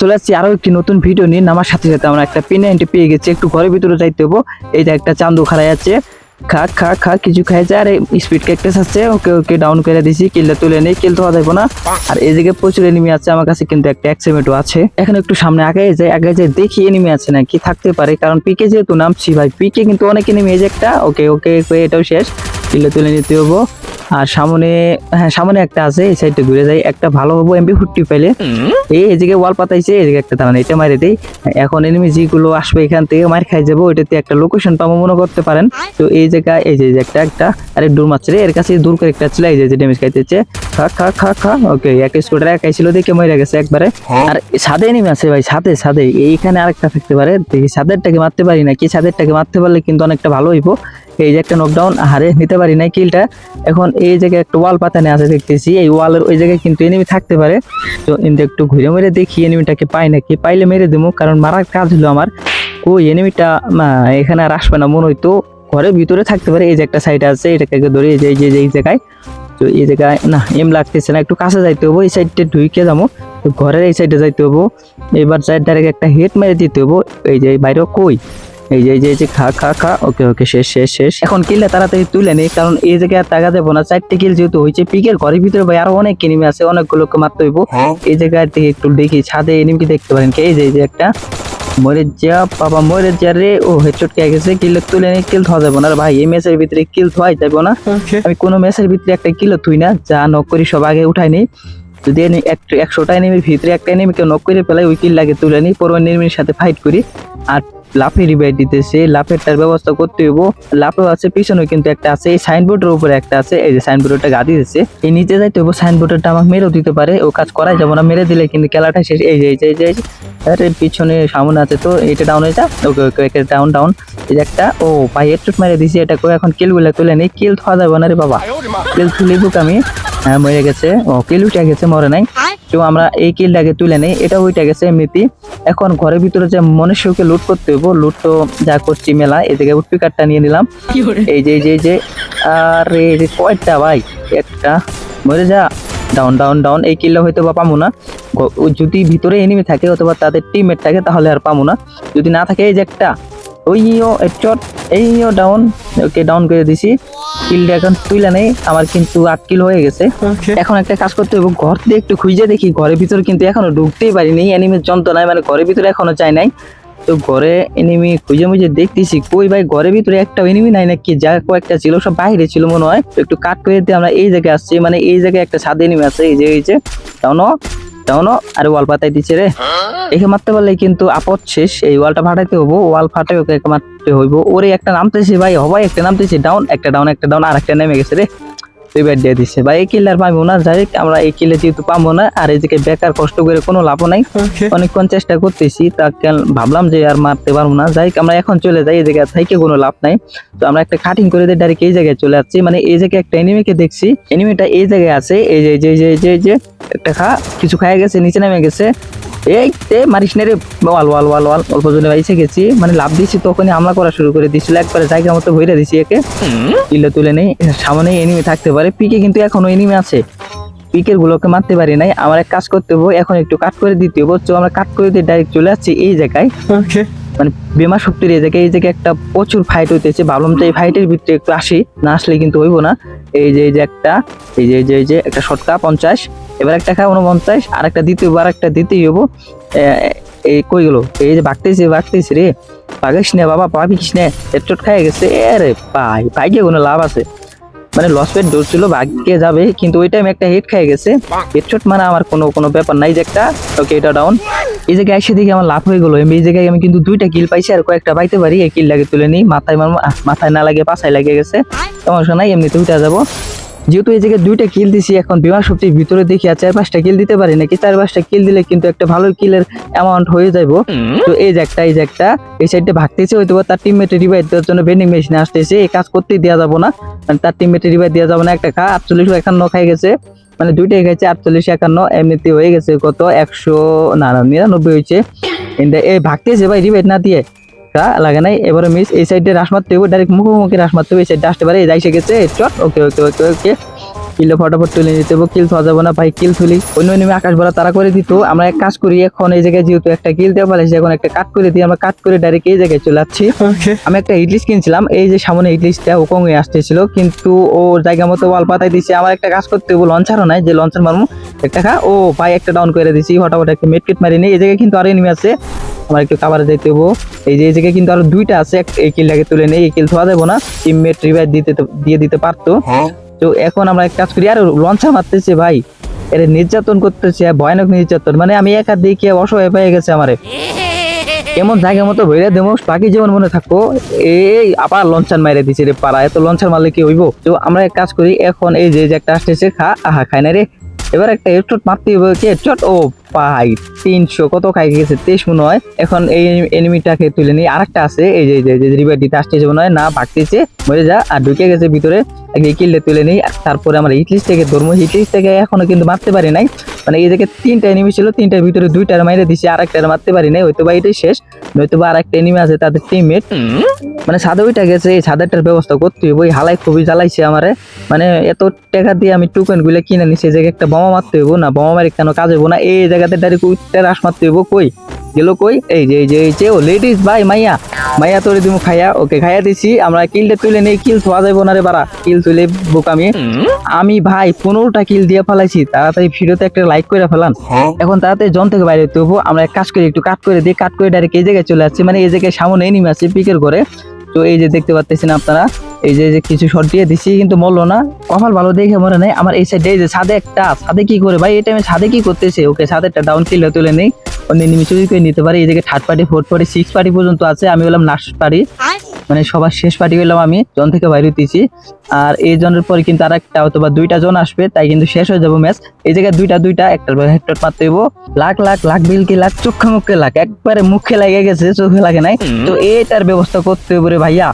চলে আসছি আরও একটি নতুন ভিডিও নিয়ে। নামার সাথে সাথে আমরা একটা পেন এন্টে পেয়ে গেছি। একটু ঘরের ভিতরে যাইতে হব। এই যে একটা চান্দু খাড়াই আছে। খা খা খা, কিছু খাইছে আর স্পিড ক্যাকটাস আছে। ওকে ওকে ডাউন করে দিছি। কিলটা তুলে নেই। কিল তো যাব না। আর এদিকে প্রচুর এনিমি আছে। আমার কাছে কিন্তু একটা এক্সেমেটও আছে। এখন একটু সামনে আগে যাই। আগে যাই দেখি এনিমি আছে নাকি? থাকতে পারে। কারণ পিকে যেহেতু নামছি ভাই পিকে কিন্তু অনেক এনিমি এই যে একটা। ওকে ওকে, এটাও শেষ। কিলটা তুলে নিতে হব। আর সামনে হ্যাঁ সামনে একটা আছে এই সাইডে ঘুরে যাই। একটা ভালো হব এমবি ফুটটি পেলে এই এদিকে ওয়াল পাতাইছে এদিকে একটা দাঁড়ান এটা মারে দেই। এখন এনিমি যেগুলো আসবে এখান থেকে মার খাই যাব ওইটাতে একটা লোকেশন পাবো মনে করতে পারেন। তো এই জায়গায় এই যে একটা একটা আরে দূর মারছে রে এর কাছে দূর করে একটা ছিল এই যে ড্যামেজ খাইতেছে। খা খা খা খা ওকে এক স্কোয়াডার একাই ছিল দেখে মরে গেছে একবারে। আর সাদে এনিমি আছে ভাই সাদে সাদে এইখানে আরেকটা থাকতে পারে। দেখি সাদেরটাকে মারতে পারি না কি সাদেরটাকে মারতে পারলে কিন্তু অনেকটা ভালো হইবো। এই যে একটা নকডাউন হারে নিতে পারি না কিলটা। এখন এই জায়গায় একটা ওয়াল পাতানে আছে দেখতেছি। এই ওয়ালের ওই জায়গায় কিন্তু এনিমি থাকতে পারে। তো কিন্তু একটু ঘুরে মেরে দেখি এনিমিটাকে পাই নাকি। পাইলে মেরে দেবো কারণ মারার কাজ হলো আমার। ওই এনিমিটা এখানে আর আসবে না মনে হইতো ঘরের ভিতরে থাকতে পারে, এই যে একটা সাইড আছে, এটাকে ধরে, এই যে, এই জায়গায়। তো এই জায়গায়, না এম লাগতেছে না, একটু কাছে যাইতে হব, এই সাইডটা ঢুকে যাব। তো ঘরের এই সাইডে যাইতে হব। এবার সাইড ডাইরেক্ট একটা হেড মেরে দিতে হব। এই যে বাইরে কই? এই যে এই যে এই যে খা খা খা। ওকে ওকে শেষ শেষ শেষ। এখন কিললে তাড়াতাড়ি তুলে নেই কারণ এই জায়গায় আর টাকা দেবো না। চারটে কিল যেহেতু হয়েছে পিকের ঘরের ভিতরে ভাই আরও অনেক এনিমি আছে অনেকগুলোকে মারতে হইব। এই জায়গায় থেকে একটু দেখি ছাদে এনিমিকে দেখতে পারেন কি? এই যে এই যে একটা। মরে যা বাবা মরে যা রে। ও হেডশট কে গেছে কিল তুলে নেই কিল থওয়া যাব না। ভাই এই ম্যাচের ভিতরে কিল থোয়াই যাব না। আমি কোনো ম্যাচের ভিতরে একটা কিলো থুই না যা নক করি সব আগে উঠাই নেই। যদি একশোটা এনিমির ভিতরে একটা এনিমিকে নক করে ফেলাই ওই কিল লাগে তুলে নিই। পর এনিমির সাথে ফাইট করি। আর লাফে রিভাইট দিতেছে লাফেরটার ব্যবস্থা করতে হইব। লাফেও আছে পিছনে কিন্তু একটা আছে এই সাইনবোর্ডের উপরে একটা আছে এই যে সাইনবোর্ডটা গাদি দিচ্ছে এই নিচে যাইতে হইব সাইনবোর্ডটা আমাকে মেরেও দিতে পারে ও কাজ করাই যাব না মেরে দিলে কিন্তু খেলাটা শেষ। এই যে এই যে এই যে আরে পিছনে সামনে আছে তো এটা ডাউন হয়ে যা। ওকে ওকে ডাউন ডাউন এই যে একটা ও পাই হেডশট মেরে দিছি এটা এখন কিলগুলা তুলে নেই কিল খাওয়া যাবে না রে বাবা। কিল তুলে বুক আমি। হ্যাঁ মরে গেছে। ও কিল উঠে গেছে মরে নাই। তো আমরা এই কিলটাকে তুলে নেই। এটা উঠে গেছে এমনিতেই এখন ঘরের ভিতরে যে মনুষ্যকে লুট করতে হইব লুট তো যা করছি মেলা এদিকে উটপিকারটা নিয়ে নিলাম। এই যে এই যে যে আরে এই যে কয়টা ভাই? একটা মরে যা। ডাউন ডাউন ডাউন এই কিলটা হয়তো বা পাবো না। যদি ভিতরে এনিমি থাকে অথবা তাদের টিমমেট থাকে তাহলে আর পাবো না। যদি না থাকে এই যে একটা। ওইও চট এইও ডাউন ওকে ডাউন করে দিছি। কিলটা এখন তুইলা নেই আমার কিন্তু আট কিল হয়ে গেছে। এখন একটা কাজ করতে হবে ঘর থেকে একটু খুঁজে দেখি ঘরের ভিতর কিন্তু এখনও ঢুকতেই পারিনি এনিমির যন্ত্রণায় মানে ঘরের ভিতরে এখনও চাই নাই। তো ঘরে এনিমি খুঁজে মুজে দেখতেছি কই ভাই ঘরের ভিতরে একটা এনিমি নাই নাকি? যা কয়েকটা ছিল সব বাইরে ছিল মনে হয়। তো একটু কাট করে দিয়ে আমরা এই জায়গায় আসছি মানে এই জায়গায় একটা সাদে এনিমি আছে এই যে এই যে তাও তাও আরে ওয়াল পাতাই দিছে রে। একে মারতে পারলে কিন্তু আপদ শেষ। এই ওয়ালটা ফাটাইতে হব ওয়াল ফাটে ওকে মারতে হইব। ওরে, একটা নামতেছে ভাই, হবাই, একটা নামতেছে ডাউন একটা ডাউন একটা ডাউন আর একটা নেমে গেছে রে। এবার দিয়ে দিচ্ছে ভাই এই কিল্লার পাবো না যাই আমরা এই কিলে যেহেতু পাবো না আর এদিকে বেকার কষ্ট করে কোনো লাভ নাই। অনেকক্ষণ চেষ্টা করতেছি তা কেন- ভাবলাম যে আর মারতে পারব না। যাই আমরা এখন চলে যাই এই জায়গায় থেকে কোনো লাভ নাই। তো আমরা একটা কাটিং করে দিয়ে ডাইরেক্ট এই জায়গায় চলে যাচ্ছি। মানে এই জায়গায় একটা এনিমিকে দেখছি। এনিমিটা এই জায়গায় আছে এই যে যে যে যে যে একটা খা কিছু খায় গেছে নিচে নেমে গেছে। এই এ মারিস না রে। ওয়াল ওয়াল ওয়াল ওয়াল। অল্প জনে বাইসে গেছি। মানে লাভ দিয়েছি তখনই হামলা করা শুরু করে দিয়েছিল একবারে জায়গা মতো ভরে দিছি একে। কিলো তুলে নেই। সামনে এনিমি থাকতে পারে। পিকে কিন্তু এখনও এনিমি আছে। পিকের গুলোকে মারতে পারি নাই। আমার এক কাজ করতে হব এখন একটু কাট করে দিতে হব। তো আমরা কাট করে দিয়ে ডাইরেক্ট চলে যাচ্ছি এই জায়গায়। মানে বেমা শক্তির এই জায়গায়। এই জায়গায় একটা প্রচুর ফাইট হইতেছে। ভাবলাম তো এই ফাইটের ভিতরে একটু আসি। না আসলে কিন্তু হইব না। এই যে এই যে একটা এই যে এই যে এই যে একটা শটকা পঞ্চাশ। এবার একটা খায় উনপঞ্চাশ আর একটা দ্বিতীয় বার একটা দিতেই হব এই কই গেলো? এই যে ভাগতেছি ভাগতেছি রে। পাগিস নে বাবা পাবিস নে। হেডশট খাই গেছে। এ রে পাই পাইকে কোনো লাভ আছে। মানে লস পেট ডোর ছিল ভাগ্যে যাবে। কিন্তু ওই টাইম একটা হেড খেয়ে গেছে। হেডশট মানে আমার কোনো কোনো ব্যাপার নাই যে একটা। ওকে এটা ডাউন এই জায়গায় এসে দেখি আমার লাভ হয়ে গেলো। এই জায়গায় আমি কিন্তু দুইটা কিল পাইছি আর কয়েকটা পাইতে পারি। এই কিল লাগে তুলে নিই। মাথায় মাথায় না লাগে পাছায় লাগে গেছে। সমস্যা নাই, এমনিতে উঠে যাব। যেহেতু এই জায়গায় দুইটা কিল দিছি এখন বিমান শক্তির ভিতরে দেখি আর চার পাঁচটা কিল দিতে পারি নাকি? চার পাঁচটা কিল দিলে কিন্তু একটা ভালো কিলের অ্যামাউন্ট হয়ে যাইবো। তো এই যে একটা এই যে একটা এই সাইডে ভাগতেছে হয়তো তার টিমমেটে রিভাইভ দেওয়ার জন্য বেন্ডিং মেশিনে আসতেছে। এই কাজ করতেই দেওয়া যাব না। মানে তার টিমমেটে রিভাইভ দেওয়া যাবে না একটা খা আটচল্লিশ একান্ন খাই গেছে। মানে দুইটাই খাইছে আটচল্লিশ একান্ন এমনিতে হয়ে গেছে কত? একশো না নিরানব্বই হয়েছে এই ভাগতেছে ভাই রিভাইভ না দিয়ে। কা লাগে নাই এবারে মিস এই সাইডে রাস মারতে হবে ডাইরেক্ট মুখোমুখি রাস মারতে হবে এই সাইডে আসতে পারে এই যাইসে গেছে চট ওকে ওকে ওকে ওকে কিলে ফটাফট তুলে নিতে হবে কিল পাওয়া যাবে না ভাই কিল তুলি। অন্য এনিমি আকাশ ভরা তারা করে দিত আমরা এক কাজ করি এখন এই জায়গায় যেহেতু একটা কিল দেওয়া ফেলেছি এখন একটা কাট করে দিই আমরা কাট করে ডাইরেক্ট এই জায়গায় চলে যাচ্ছি আমি একটা ইডলিশ কিনছিলাম এই যে সামনে ইডলিশটা ওকং হয়ে আসতেছিল কিন্তু ও জায়গা মতো ওয়াল পাতায় দিছে আমার একটা কাজ করতে হবে লঞ্চারও নাই যে লঞ্চার মারমু একটা খা ও ভাই একটা ডাউন করে দিছি ফটাফট একটা মেটকেট মারি নেই এই জায়গায় কিন্তু আরও এনিমি আছে আমার একটু কাভারে যাইতে হব এই যে এই জায়গায় কিন্তু আরও দুইটা আছে এই কিলটাকে তুলে নেই এই কিল থোয়া যাব না টিমমেট রিভাইভ দিতে দিয়ে দিতে পারতো। তো এখন আমরা এক কাজ করি, আর লঞ্চা মারতেছে ভাই। এর নির্যাতন করতেছে ভয়ানক নির্যাতন। মানে আমি একা দেখে অসহায় পেয়ে গেছে আমারে। এমন জায়গা মতো ভাইরা দেবো, বাকি যেমন মনে থাকো। এই আবার লঞ্চার মাইরে দিছে রে পাড়া, এত লঞ্চার মারলে কি হইব? তো আমরা এক কাজ করি, এখন এই যে একটা আসতেছে, খা, আহা খাই না রে। এবার একটা হেডশট মারতে হবে চট, ও পাই, তিনশো, কত খাই গেছে? তেইশ মনে হয় এখন এই এনিমিটাকে তুলে নিই। আছে, এই যে রিভার দিতে আসতেছে মনে হয় না, ভাগতেছে, মরে যা, আর ঢুকে গেছে ভিতরে। তুলে নিই, তারপরে আমরা থেকে হিটলিস্ট থেকে এখনও কিন্তু মারতে পারি নাই। মানে এই জায়গায় তিনটা এনিমি ছিল, তিনটার ভিতরে দুইটার মাইরে দিছি আর একটা মারতে পারি নাই হয়তো বা এটাই শেষ। নয়তো বা আর একটা এনিমি আছে, তাদের টিমমেট মানে সাদা ওইটা গেছে, এই সাদাটার ব্যবস্থা করতে হবে ওই হালাই খুবই জ্বালাইছে আমারে। মানে এত টাকা দিয়ে আমি টুকেনগুলো কিনে নিছি, এই জায়গায় একটা বোমা মারতে হইব না, বোমা মারি কেন কাজ হইব না? এই জায়গাতে ডাইরেক্ট উইটটা রাস মারতে হইব কই? গেল কই? এই যে এই যে এই যে ও লেডিস ভাই মাইয়া। মাইয়া তোরে দিমু খাইয়া ওকে খাইয়া দিছি। আমরা কিলটা তুলে নেই কিল থোয়া যাইব না রে বাড়া। কিল তুলে বোকামি আমি। ভাই পনেরোটা কিল দিয়ে ফেলাইছি। তাড়াতাড়ি ভিডিওতে একটা লাইক করে ফেলান। এখন তাড়াতাড়ি জন থেকে বাইরে হব আমরা এক কাজ করি একটু কাট করে দিই। কাট করে ডাইরেক্ট এই জায়গায় চলে যাচ্ছি মানে এই জায়গায় সামনে এনিমি আছে পিকের করে তো এই যে দেখতে পাচ্ছেন আপনারা। এই যে যে কিছু শট দিয়ে দিছি কিন্তু মরলো না। কপাল ভালো দেখে মনে নাই। আমার এই সাইডে যে ছাদে একটা ছাদে কি করে? ভাই এই টাইমে ছাদে কি করতেছে? ওকে ছাদেরটা ডাউন কিল তুলে নেই। অন্য এনিমি চুরি করে নিতে পারি। এই জায়গায় third party fourth party six party পর্যন্ত আছে। আমি বললাম লাস্ট পার্টি মানে সবার শেষ পার্টি হইলাম আমি জন থেকে বাইরে হইতেছি। আর এই জনের পরে কিন্তু আর একটা অথবা দুইটা জন আসবে তাই কিন্তু শেষ হয়ে যাব ম্যাচ এই জায়গায় দুইটা দুইটা একটা হেডশট মারতে হইব লাখ লাখ লাখ বিল কি লাখ? চোখে মুখে লাখ। একবারে মুখে লাগে গেছে চোখে লাগে নাই। তো এটার ব্যবস্থা করতে হবে ভাইয়া।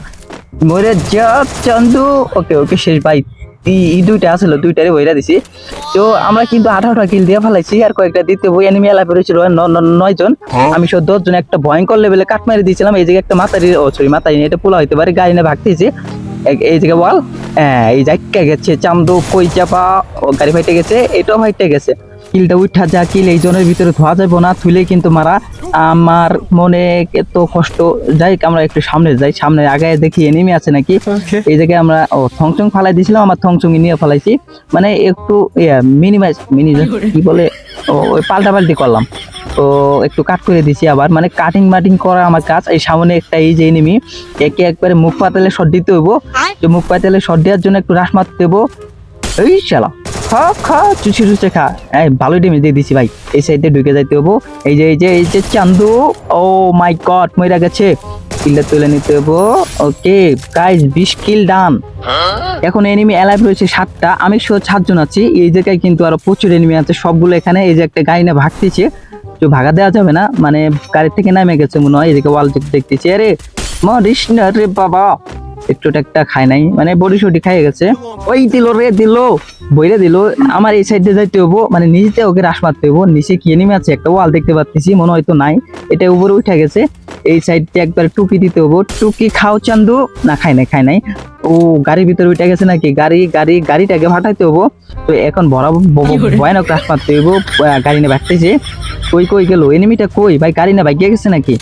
মরে যা চান্দু। ওকে ওকে শেষ ভাই ই- ই দুইটা আসল দুইটারে বইরা দিছি। তো আমরা কিন্তু আঠারোটা কিল দিয়ে ফেলাইছি আর কয়েকটা দিতে বই এনিমি এলা পেরেছিল নয় জন আমি সব দশ জন একটা ভয়ঙ্কর লেভেলে কাট মারি দিয়েছিলাম এই জায়গায় একটা মাতারি ও সরি মাতারি এটা পোলা হইতে পারে গাড়ি নিয়ে ভাগতেছি। এই- এই জায়গায় বল হ্যাঁ এই জায়গা গেছে চামদো কই চাপা ও গাড়ি ফাইটে গেছে এটাও ফাইটে গেছে। কিলটা উঠা যা কিল এই জনের ভিতরে ধোয়া যাব না থুলে কিন্তু মারা আমার মনে এত কষ্ট। যাই আমরা একটু সামনে যাই সামনে আগে দেখি এনিমি আছে নাকি। এই জায়গায় আমরা ও থংচং ফালাই দিয়েছিলাম আমার থংচং নিয়ে ফেলাইছি। মানে একটু মিনিমাইজ মিনি কি বলে ও ওই পাল্টা পাল্টি করলাম। তো একটু কাট করে দিছি আবার। মানে কাটিং মাটিং করা আমার কাজ। এই সামনে একটা এই যে এনিমি একে একবারে মুখ পাতালে শট দিতে হইব। যে মুখ পাতালে শট দেওয়ার জন্য একটু রাস মারতে হইব। এই চালা খা খা, চুচে খা। ভাই। এই সাইডে ঢুকে যাইতে এই যে এই যে এই যে চান্দু, ও মাই গড গেছে। তুলে নিতে এখন এনিমি অ্যালাইভ রয়েছে সাতটা। আমি সাতজন আছি। এই জায়গায় কিন্তু আরও প্রচুর এনিমি আছে। সবগুলো এখানে, এই যে একটা গাড়ি না ভাগতেছে। তো ভাগা দেওয়া যাবে না। মানে গাড়ি থেকে নামে গেছে মনে হয়। এদিকে ওয়াল দেখতেছি। আরে মরিস রে বাবা। একটু একটা খায় নাই। মানে বডি সডি খাইয়ে গেছে। ওই দিল রে দিল বইরে দিল। আমার এই সাইডে যাইতে হব মানে নিচেতে ওকে রাস মারতে হব নিচে কি এনিমি আছে? একটা ওয়াল দেখতে পাচ্ছি মনে হয়তো নাই। এটা উপরে উঠে গেছে। এই সাইডে একবার টুকি দিতে হব টুকি খাও চান্দু। না খাই নাই খাই নাই। ও গাড়ির ভিতরে উঠে গেছে নাকি? গাড়ি গাড়ি গাড়িটাকে ফাটাইতে হব তো এখন বড় ভয়ানক রাস মারতে হইব। গাড়ি নিয়ে ভাগতেছে কই কই গেল? এনিমিটা কই? ভাই গাড়ি না ভাগিয়ে গেছে নাকি?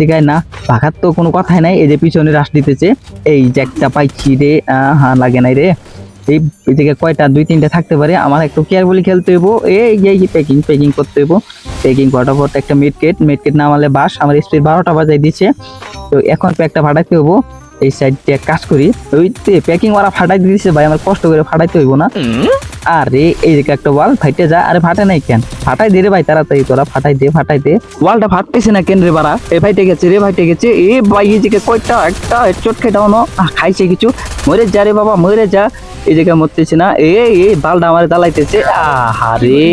জায়গায় না ভাগার তো কোনো কথাই নাই, এই যে পিছনে রাস দিতেছে, এই যে একটা পাইছি রে হ্যাঁ লাগে নাই রে। এই এদিকে কয়টা, দুই, তিনটা থাকতে পারে, আমার একটু কেয়ারফুলি খেলতে হইব, এই এই প্যাকিং প্যাকিং করতে হইব। প্যাকিং করার পর একটা মিডকেট মিডকেট নামালে বাস, আমার স্পিড বারোটা বাজাই দিচ্ছে তো এখন প্যাকটা ফাটাইতে হইব, এই সাইড দিয়ে কাজ করি। ওই প্যাকিং ওরা ফাটাই দিয়েছে ভাই, আমার কষ্ট করে ফাটাইতে হইব না। আরে, এই দিকে একটা ওয়াল ফাইটে যা, আরে ফাটে নাই কেন? ফাটাই দে রে ভাই তাড়াতাড়ি, তোরা ফাটাই দে ফাটাই দে। ওয়ালটা ফাটতেছে না কেন রে বাড়া? এ ফাইটে গেছে, রে ফাইটে গেছে, এ ভাই, এই দিকে কয়টা, একটা চট খেটাও না খাইছে কিছু। মরে যা রে বাবা, মরে যা। এই জায়গায় মরতেছে না, এ এ, বালটা আমার দালাইতেছে আহারে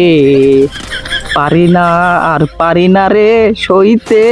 পারি না, আর পারি না রে, সইতে।